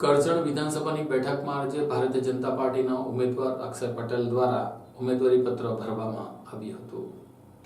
કરજણ વિધાનસભાની બેઠકમાં આજે ભારતીય જનતા પાર્ટીના ઉમેદવાર અક્ષય પટેલ દ્વારા ઉમેદવારી પત્ર ભરવામાં આવ્યું હતું.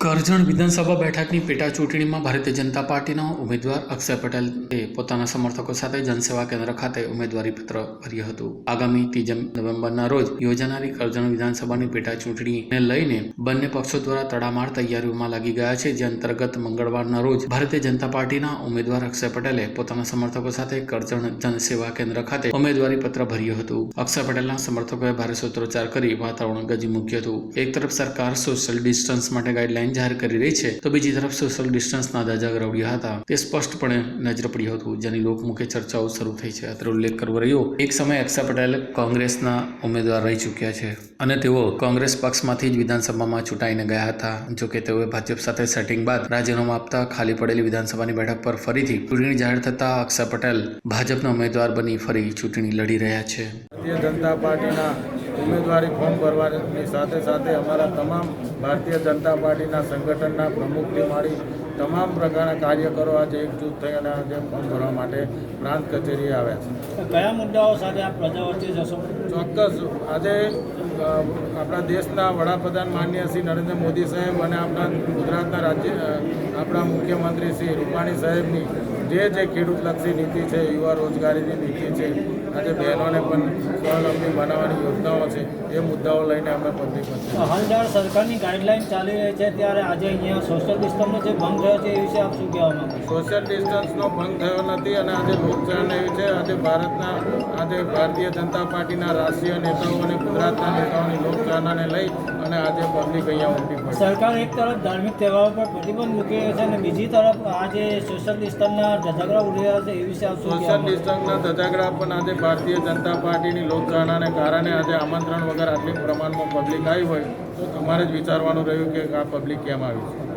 કરજણ વિધાનસભા બેઠકની પેટા ચૂંટણીમાં ભારતીય જનતા પાર્ટીના ઉમેદવાર અક્ષય પટેલે પોતાના સમર્થકો સાથે જનસેવા કેન્દ્ર ખાતે ઉમેદવારી પત્ર ભર્યું હતું. આગામી ત્રીજા નવેમ્બરના રોજ યોજાનારી કરજણ વિધાનસભાની પેટા ચૂંટણીને લઈને બંને પક્ષો દ્વારા તડામાર તૈયારીઓમાં લાગી ગયા છે. જે અંતર્ગત મંગળવારના રોજ ભારતીય જનતા પાર્ટીના ઉમેદવાર અક્ષય પટેલે પોતાના સમર્થકો સાથે કરજણ જનસેવા કેન્દ્ર ખાતે ઉમેદવારી પત્ર ભર્યું હતું. અક્ષય પટેલના સમર્થકોએ ભારે સૂત્રોચ્ચાર કરી વાતાવરણ ગજી મૂક્યું હતું. એક તરફ સરકાર સોશિયલ ડિસ્ટન્સ માટે ગાઈડલાઈન જાહેર કરી રહી છે. તો બીજી તરફ સોશિયલ ડિસ્ટન્સના દાજા ગરાવડ્યા હતા. તે સ્પષ્ટપણે નજર પડ્યું હતું, જેની લોકમુખે ચર્ચાઓ શરૂ થઈ છે. અત્રે ઉલ્લેખ કરવો રહ્યો, એક સમયે અક્ષય પટેલ કોંગ્રેસના ઉમેદવાર રહી ચૂક્યા છે. અને તેઓ કોંગ્રેસ પક્ષમાંથી જ વિધાનસભામાં ચૂંટાઈને ગયા હતા. જોકે તેઓએ ભાજપ સાથે સેટિંગ બાદ રાજીનામું આપતા ખાલી પડેલી વિધાનસભાની બેઠક પર ફરીથી ચૂંટણી જાહેર થતા અક્ષય પટેલ ભાજપના ઉમેદવાર બની ફરી ચૂંટણી લડી રહ્યા છે. ભારતીય જનતા પાર્ટીના ઉમેદવારી ફોર્મ ભરવાની સાથે સાથે અમારા તમામ ભારતીય જનતા પાર્ટીના સંગઠનના પ્રમુખથી માંડી તમામ પ્રકારના કાર્યકરો આજે એકજૂથ થઈ અને આજે ફોર્મ ભરવા માટે પ્રાંત કચેરીએ આવ્યા છે. કયા મુદ્દાઓ સાથે આપ પ્રજા વચ્ચે જશો? ચોક્કસ. આજે આપણા દેશના વડાપ્રધાન માનનીય શ્રી નરેન્દ્ર મોદી સાહેબ અને આપણા ગુજરાતના રાજ્ય આપણા મુખ્યમંત્રી શ્રી રૂપાણી સાહેબની જે જે ખેડૂતલક્ષી નીતિ છે યુવા રોજગારીની નીતિ છે આજે બહેનોને પણ સ્વાવલંબી બનાવવાની યોજનાઓ છે એ મુદ્દાઓ લઈને અમે પબ્લિક વચ્ચે હાલ જ્યારે સરકારની ગાઈડલાઈન ચાલી રહી છે ત્યારે આજે અહીંયા સોશિયલ ડિસ્ટન્સનો જે ભંગ થયો છે એ વિશે આપ શું કહેવા માંગો સોશિયલ ડિસ્ટન્સનો ભંગ થયો નથી અને આજે લોકચાહના એવી છે આજે ભારતના આજે ભારતીય જનતા પાર્ટીના રાષ્ટ્રીય નેતાઓ અને ગુજરાતના નેતાઓની લોકચાહનાને લઈ અને આજે પબ્લિક અહીંયા ઉમટી પડી. સરકાર એક તરફ ધાર્મિક તહેવારો પર પ્રતિબંધ મૂકી રહ્યો છે અને બીજી તરફ આજે સોશિયલ ડિસ્ટન્સના ધજાગરા ઉડી રહ્યા છે એ વિશે સોશિયલ ડિસ્ટન્સના ધજાગરા પણ આજે ભારતીય જનતા પાર્ટીની લોકચાહનાને કારણે આજે આમંત્રણ વગર આટલી પ્રમાણમાં પબ્લિક આવી હોય તો તમારે જ વિચારવાનું રહ્યું કે આ પબ્લિક કેમ આવી છે.